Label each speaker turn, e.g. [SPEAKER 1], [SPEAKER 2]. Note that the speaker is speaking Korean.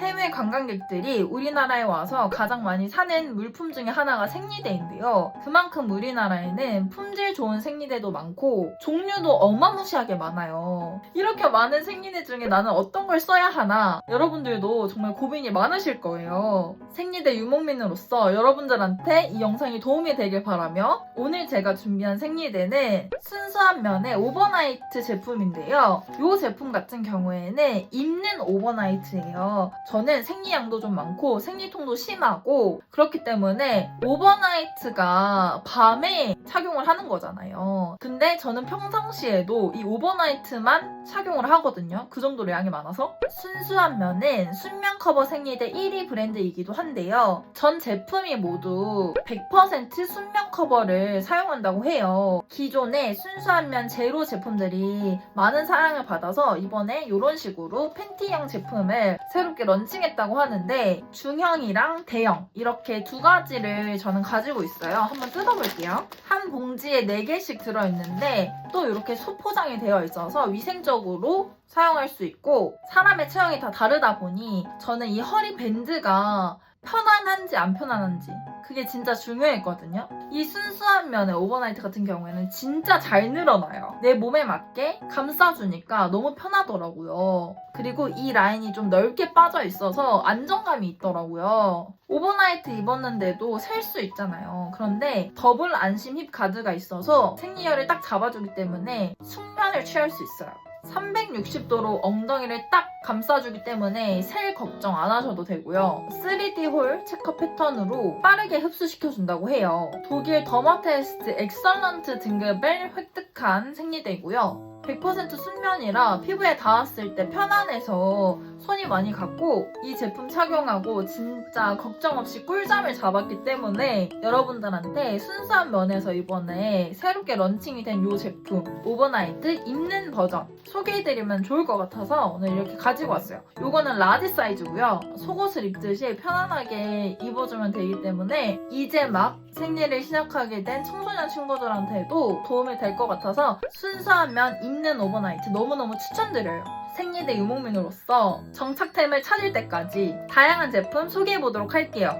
[SPEAKER 1] 해외 관광객들이 우리나라에 와서 가장 많이 사는 물품 중에 하나가 생리대인데요. 그만큼 우리나라에는 품질 좋은 생리대도 많고 종류도 어마무시하게 많아요. 이렇게 많은 생리대 중에 나는 어떤 걸 써야 하나 여러분들도 정말 고민이 많으실 거예요. 생리대 유목민으로서 여러분들한테 이 영상이 도움이 되길 바라며 오늘 제가 준비한 생리대는 순수한 면의 오버나이트 제품인데요. 이 제품 같은 경우에는 입는 오버나이트예요. 저는 생리양도 좀 많고 생리통도 심하고 그렇기 때문에 오버나이트가 밤에 착용을 하는 거잖아요. 근데 저는 평상시에도 이 오버나이트만 착용을 하거든요. 그 정도로 양이 많아서. 순수한 면은 순면 커버 생리대 1위 브랜드이기도 한데요. 전 제품이 모두 100% 순면 커버를 사용한다고 해요. 기존의 순수한 면 제로 제품들이 많은 사랑을 받아서 이번에 이런 식으로 팬티형 제품을 새롭게 런 칭했다고 하는데 중형이랑 대형 이렇게 두 가지를 저는 가지고 있어요. 한번 뜯어볼게요. 한 봉지에 4개씩 들어있는데 또 이렇게 소포장이 되어 있어서 위생적으로 사용할 수 있고 사람의 체형이 다 다르다 보니 저는 이 허리 밴드가 편안한지 안 편안한지 그게 진짜 중요했거든요. 이 순수한 면의 오버나이트 같은 경우에는 진짜 잘 늘어나요. 내 몸에 맞게 감싸주니까 너무 편하더라고요. 그리고 이 라인이 좀 넓게 빠져 있어서 안정감이 있더라고요. 오버나이트 입었는데도 셀 수 있잖아요. 그런데 더블 안심 힙 가드가 있어서 생리혈을 딱 잡아주기 때문에 숙면을 취할 수 있어요. 360도로 엉덩이를 딱 감싸주기 때문에 셀 걱정 안 하셔도 되고요. 3D 홀 체커 패턴으로 빠르게 흡수시켜준다고 해요. 독일 더마테스트 엑설런트 등급을 획득한 생리대고요. 100% 순면이라 피부에 닿았을 때 편안해서 손이 많이 갔고 이 제품 착용하고 진짜 걱정 없이 꿀잠을 잡았기 때문에 여러분들한테 순수한 면에서 이번에 새롭게 런칭이 된 이 제품 오버나이트 입는 버전 소개해드리면 좋을 것 같아서 오늘 이렇게 가지고 왔어요. 이거는 라지 사이즈고요. 속옷을 입듯이 편안하게 입어주면 되기 때문에 이제 막 생리를 시작하게 된 청소년 친구들한테도 도움이 될 것 같아서 순수한 면 입는 오버나이트 너무너무 추천드려요. 생리대 유목민으로서 정착템을 찾을 때까지 다양한 제품 소개해 보도록 할게요.